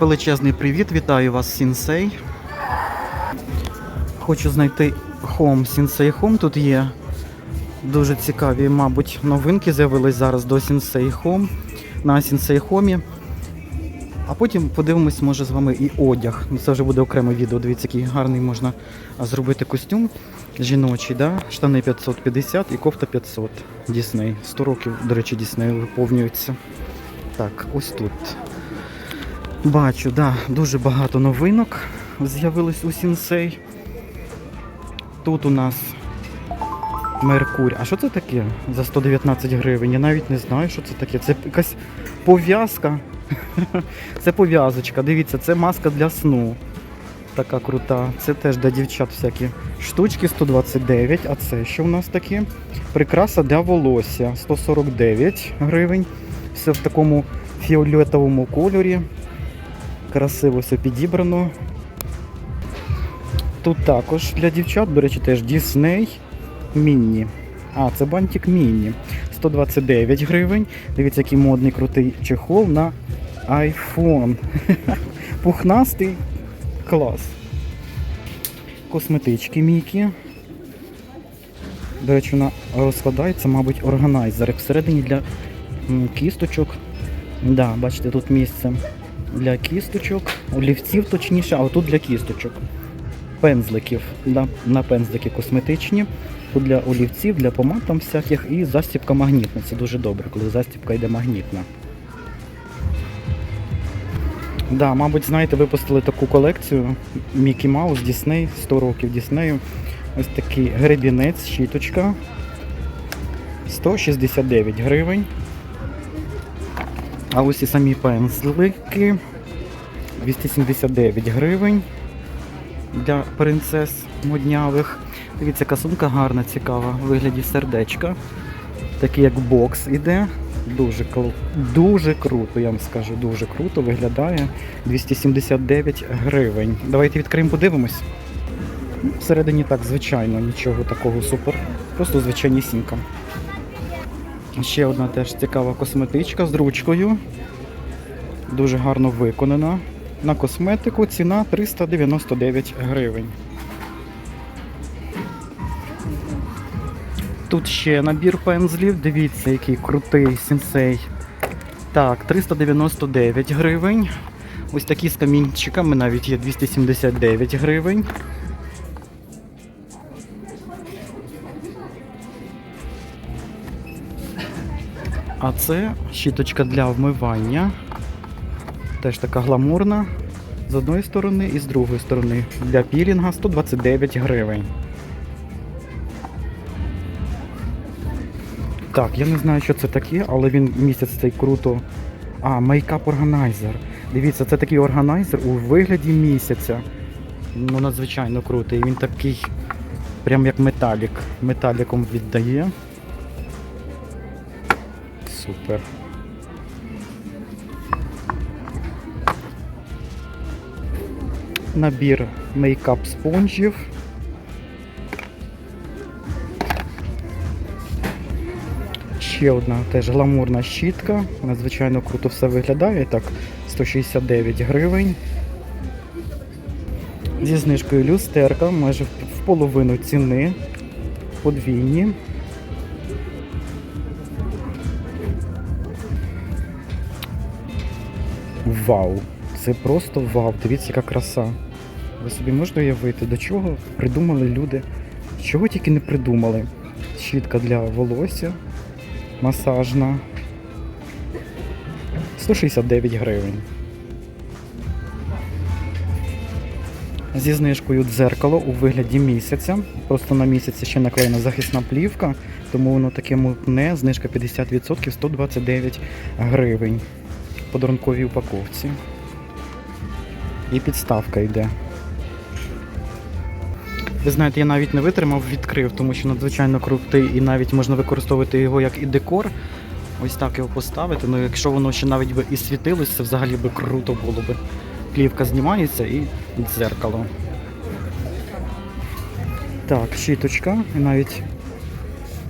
Величезний привіт, вітаю вас, Сінсей. Хочу знайти Home Сінсей Home. Тут є дуже цікаві, мабуть, новинки з'явились зараз до Сінсей Home на Сінсей Home. А потім подивимось, може, з вами і одяг. Ну, Це вже буде окреме відео. Дивіться, який гарний можна зробити костюм жіночий, да? штани 550 і кофта 500. Дісней. 100 років, до речі, Дісней виповнюється. Так, ось тут. Бачу, да, дуже багато новинок з'явилось у Сінсей. Тут у нас Меркурій. А що це таке за 119 гривень? Я навіть не знаю, що це таке. Це якась пов'язка. Це пов'язочка. Дивіться, це маска для сну. Така крута. Це теж для дівчат всякі штучки 129. А це що в нас таке? Прикраса для волосся 149 гривень. Все в такому фіолетовому кольорі. Красиво все підібрано. Тут також для дівчат, до речі, теж Disney Мінні. А, це бантик Мінні. 129 гривень. Дивіться, який модний крутий чехол на iPhone. Пухнастий клас. Косметички Мікі. До речі, вона розкладається, мабуть, органайзер. Всередині для кісточок. Да, бачите, тут місце для кісточок, олівців точніше, а отут для кісточок. Пензликів. Да, на пензлики косметичні. Тут для олівців, для помад там всяких і застібка магнітна. Це дуже добре, коли застібка йде магнітна. Да, мабуть, знаєте, випустили таку колекцію Мікі Маус, Дісней, 100 років Діснею. Ось такий гребінець, щіточка. 169 гривень. А ось і самі пензлики 279 гривень для принцес моднявих. Дивіться, яка сумка гарна, цікава, в вигляді сердечка. Такий як бокс іде. Дуже, дуже круто, я вам скажу, дуже круто виглядає. 279 гривень. Давайте відкриємо, подивимось. Всередині так, звичайно, нічого такого супер. Просто звичайнісінька. Ще одна теж цікава косметичка з ручкою. Дуже гарно виконана. На косметику ціна 399 гривень. Тут ще набір пензлів. Дивіться, який крутий сенсей. Так, 399 гривень. Ось такі з камінчиками навіть є 279 гривень. А це щіточка для вмивання. Теж така гламурна з одної сторони і з другої сторони. Для пілінга 129 гривень. Так, я не знаю, що це таке, але він місяць цей круто. А, мейкап органайзер. Дивіться, це такий органайзер у вигляді місяця. Ну, надзвичайно крутий. Він такий, прям як металік. Металіком віддає. Супер. Набір мейкап спонжів. Ще одна теж гламурна щітка. Надзвичайно круто все виглядає. Так, 169 гривень. Зі знижкою люстерка, майже в половину ціни. Подвійні. Вау! Це просто вау! Дивіться, яка краса. Ви собі можете уявити, до чого придумали люди? Чого тільки не придумали? Щітка для волосся масажна. 169 гривень. Зі знижкою дзеркало у вигляді місяця. Просто на місяці ще наклеєна захисна плівка, тому воно таке мутне, знижка 50%, 129 гривень. Подарунковій упаковці. І підставка йде. Ви знаєте, я навіть не витримав, відкрив, тому що надзвичайно крутий і навіть можна використовувати його як і декор. Ось так його поставити. Ну якщо воно ще навіть би і світилось, це взагалі би круто було би. Плівка знімається і дзеркало. Так, щіточка. І навіть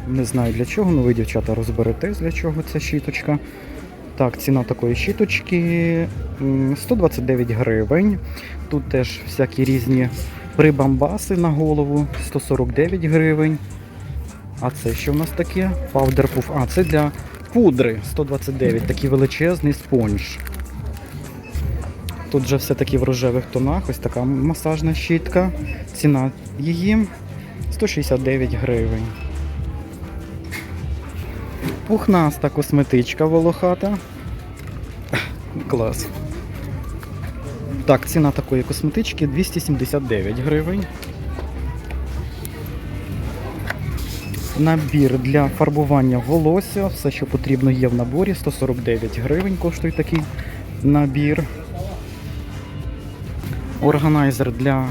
не знаю для чого, ну ви, дівчата, розберетесь, для чого ця щіточка. Так, ціна такої щіточки 129 гривень. Тут теж всякі різні прибамбаси на голову 149 гривень. А це що в нас таке? Puff. А, це для пудри 129, такий величезний спонж. Тут же все таки в рожевих тонах, ось така масажна щітка. Ціна її 169 гривень. Пухнаста косметичка волохата. Клас. Так, ціна такої косметички 279 гривень. Набір для фарбування волосся. Все, що потрібно, є в наборі. 149 гривень коштує такий набір. Органайзер для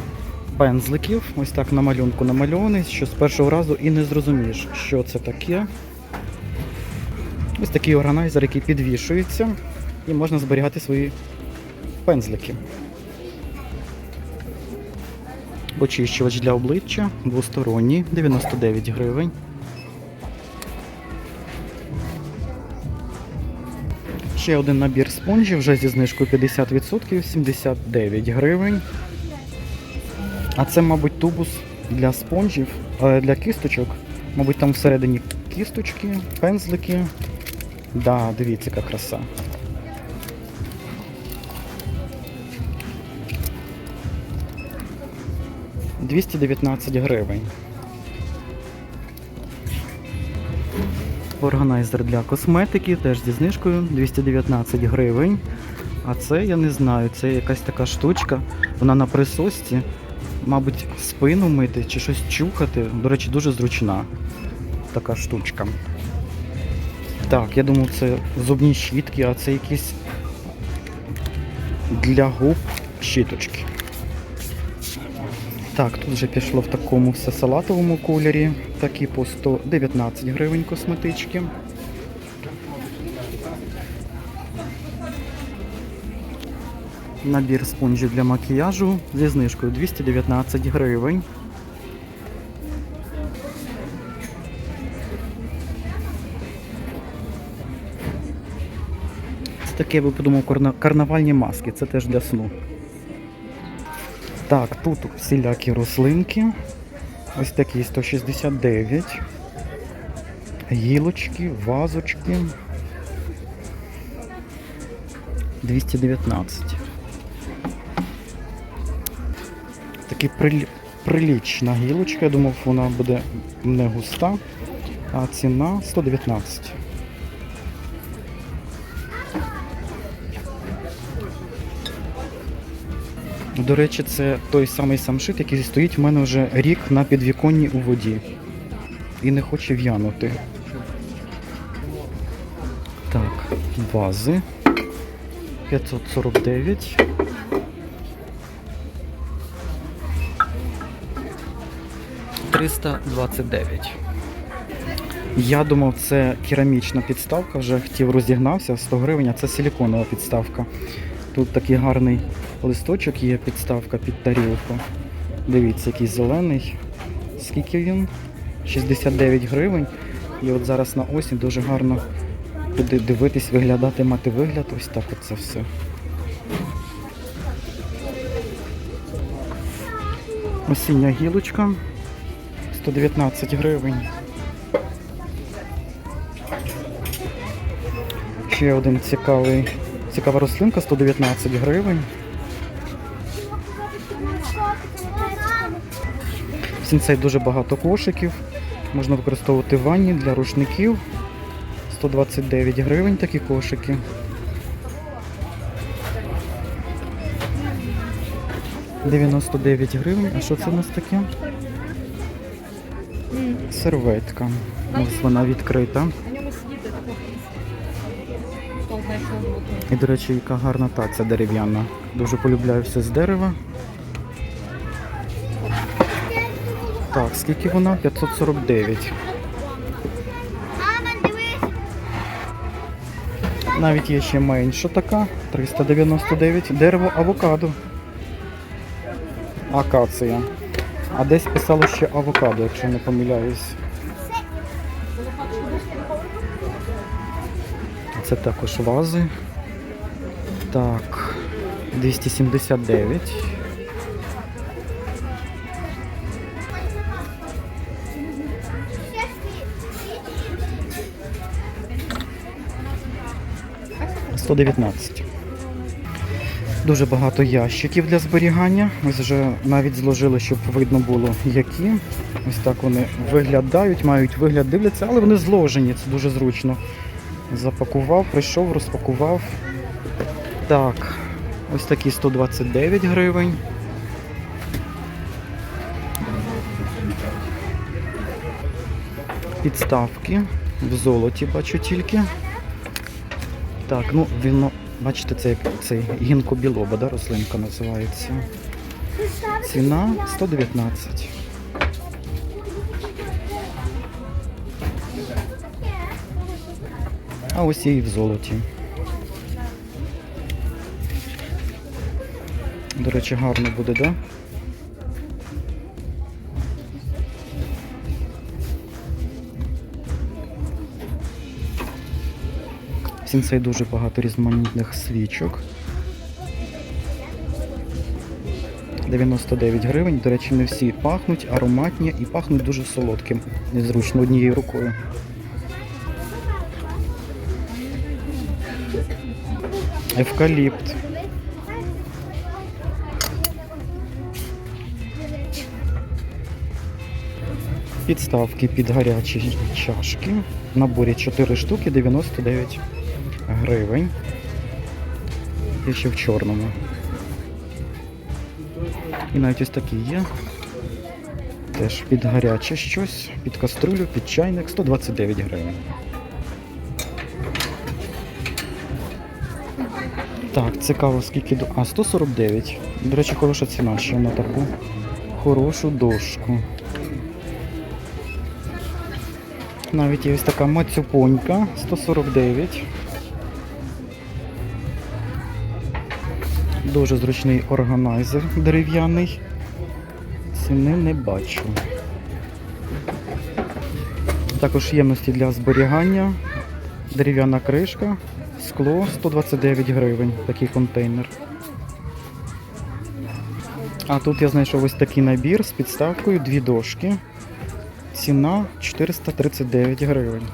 пензликів. Ось так на малюнку намальований, що з першого разу і не зрозумієш, що це таке. Ось такий органайзер, який підвішується, і можна зберігати свої пензлики. Очищувач для обличчя двосторонній, 99 гривень. Ще один набір спонжів вже зі знижкою 50%, 79 гривень. А це, мабуть, тубус для спонжів, е, для кісточок. Мабуть, там всередині кісточки, пензлики. Да, дивіться, яка краса. Двісті дев'ятнадцять гривень. Органайзер для косметики, теж зі знижкою 219 гривень. А це я не знаю, це якась така штучка. Вона на присосці. Мабуть, спину мити чи щось чухати. До речі, дуже зручна така штучка. Так, я думав, це зубні щітки, а це якісь для губ щіточки. Так, тут вже пішло в такому все салатовому кольорі. Такі по 119 гривень косметички. Набір спонжів для макіяжу зі знижкою 219 гривень. Таке, я би подумав, карна- карнавальні маски, це теж для сну. Так, тут всілякі рослинки. Ось такі 169. Гілочки, вазочки. 219. Такі прилі... прилічна гілочка. Я думав, вона буде не густа, а ціна 119. До речі, це той самий самшит, який стоїть в мене вже рік на підвіконні у воді. І не хоче в'янути. Так, вази. 549. Триста. Я думав, це керамічна підставка, вже хотів розігнався 100 гривень, а це силіконова підставка. Тут такий гарний листочок є підставка під тарілку. Дивіться, який зелений. Скільки він? 69 гривень. І от зараз на осінь дуже гарно буде дивитись, виглядати, мати вигляд. Ось так от це все. Осіння гілочка 119 гривень. Ще один цікавий, цікава рослинка 119 гривень. Сінцей дуже багато кошиків. Можна використовувати в ванні для рушників. 129 гривень такі кошики. «99 гривень. А що це у нас таке? Серветка. Ось вона відкрита. І, до речі, яка гарна таця дерев'яна. Дуже полюбляю все з дерева. Так, скільки вона? 549. Навіть є ще менша така. 399. Дерево авокадо. Акація. А десь писало ще авокадо, якщо не помиляюсь. Це також вази. Так, 279. Сто дев'ятнадцять. Дуже багато ящиків для зберігання. Ось вже навіть зложили, щоб видно було, які. Ось так вони виглядають, мають вигляд, дивляться, але вони зложені, це дуже зручно. Запакував, прийшов, розпакував. Так, ось такі 129 гривень. Підставки в золоті бачу тільки. Так, ну він, бачите, це як цей гінкобілоба, да, рослинка називається. Ціна 119. А ось і в золоті. До речі, гарно буде, да? Сінсей дуже багато різноманітних свічок. 99 гривень. До речі, не всі пахнуть, ароматні і пахнуть дуже солодким. Незручно однією рукою. Евкаліпт. Підставки під гарячі чашки. В наборі 4 штуки 99 гривень. І ще в чорному. І навіть ось такі є. Теж під гаряче щось, під каструлю, під чайник 129 гривень. Так, цікаво, скільки до. А, 149. До речі, хороша ціна ще на таку хорошу дошку. Навіть є ось така мацюпонька 149. Дуже зручний органайзер дерев'яний. Ціни не бачу. Також ємності для зберігання. Дерев'яна кришка, скло 129 гривень, такий контейнер. А тут я знайшов ось такий набір з підставкою, дві дошки. Ціна 439 гривень.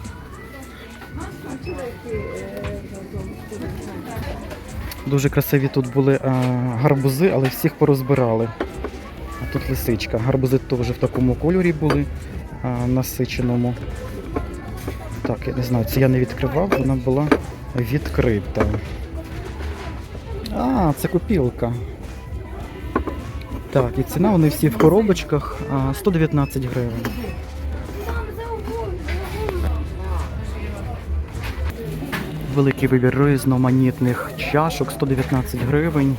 Дуже красиві тут були а, гарбузи, але всіх порозбирали. А тут лисичка. Гарбузи теж в такому кольорі були а, насиченому. Так, я не знаю, це я не відкривав, вона була відкрита. А, це купілка. Так, і ціна вони всі в коробочках а, 119 гривень. Великий вибір різноманітних чашок 119 гривень.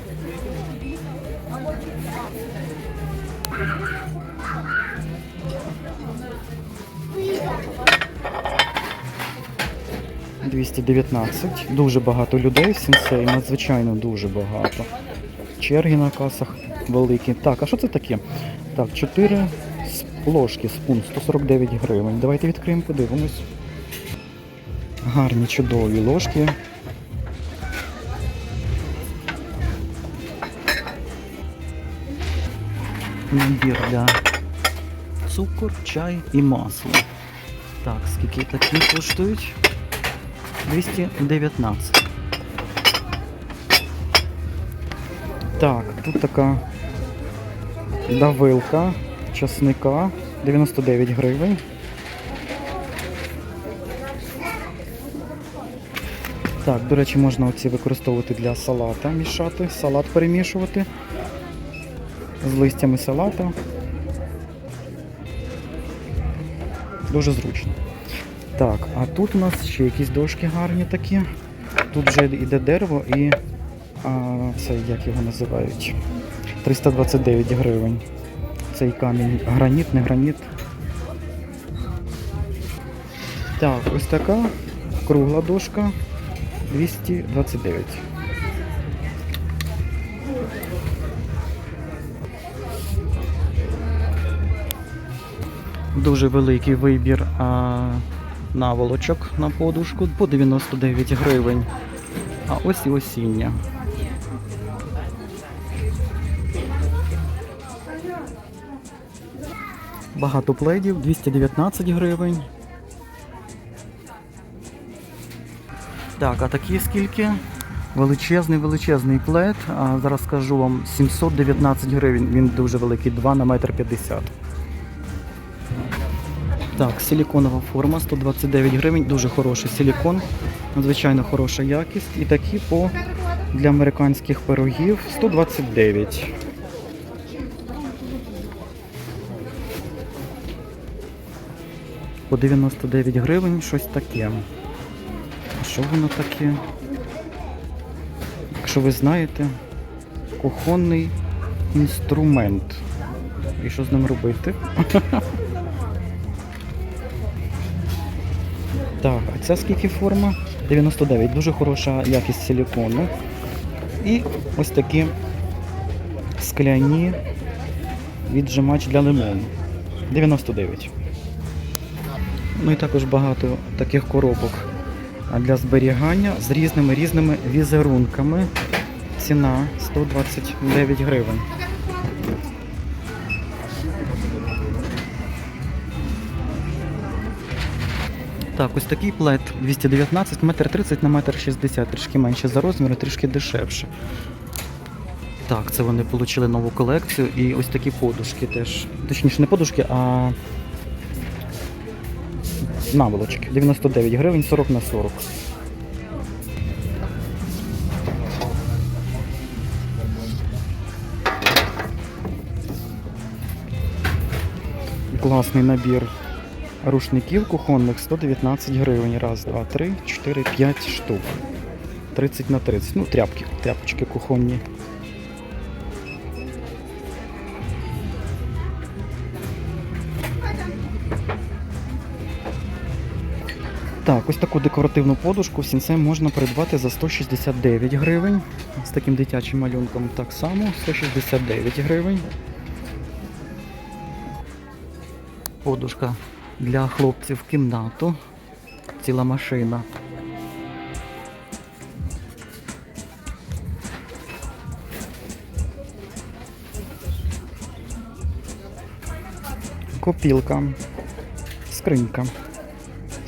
«219». Дуже багато людей в сенсей, надзвичайно дуже багато. Черги на касах великі. Так, а що це таке? Так, 4 ложки спун, 149 гривень. Давайте відкриємо, подивимось. Гарні чудові ложки. Набір для цукор, чай і масло. Так, скільки такі коштують? 219. Так, тут така давилка часника 99 гривень. Так, до речі, можна оці використовувати для салата, мішати, салат перемішувати з листями салата. Дуже зручно. Так, а тут у нас ще якісь дошки гарні такі. Тут вже йде дерево і а, це як його називають? 329 гривень. Цей камінь. Граніт, не граніт. Так, ось така кругла дошка 229. Дуже великий вибір а, наволочок на подушку по 99 гривень. А ось і осіння. Багато пледів, 219 гривень. Так, а такі скільки? Величезний, величезний плед. А зараз скажу вам 719 гривень. Він дуже великий, 2 на метр 50. Так, силіконова форма 129 гривень, дуже хороший силікон, надзвичайно хороша якість. І такі по для американських пирогів 129. По 99 гривень щось таке. Що воно таке? Якщо ви знаєте, кухонний інструмент. І що з ним робити? Так, а ця скільки форма? 99. Дуже хороша якість силікону. І ось такі скляні віджимач для лимону. 99. Ну і також багато таких коробок для зберігання з різними різними візерунками. Ціна 129 гривень. Так, ось такий плед 219, метр 30 на метр 60, трішки менше за розміром, трішки дешевше. Так, це вони отримали нову колекцію і ось такі подушки теж. Точніше, не подушки, а наволочки. 99 гривень, 40 на 40. Класний набір рушників кухонних 119 гривень. Раз, два, три, чотири, п'ять штук. 30 на 30. Ну, тряпки, тряпочки кухонні. Так, ось таку декоративну подушку в сінце можна придбати за 169 гривень. З таким дитячим малюнком так само 169 гривень. Подушка для хлопців в кімнату. Ціла машина. Копілка. Скринька.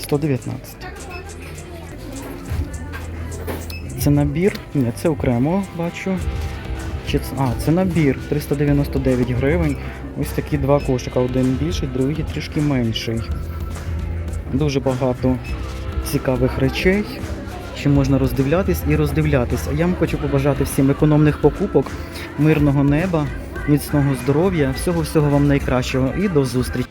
119. Це набір. Ні, це окремо бачу. Чи це... А, це набір 399 гривень. Ось такі два кошика. Один більший, другий трішки менший. Дуже багато цікавих речей. Ще можна роздивлятись і роздивлятись. А я вам хочу побажати всім економних покупок, мирного неба, міцного здоров'я, всього-всього вам найкращого і до зустрічі.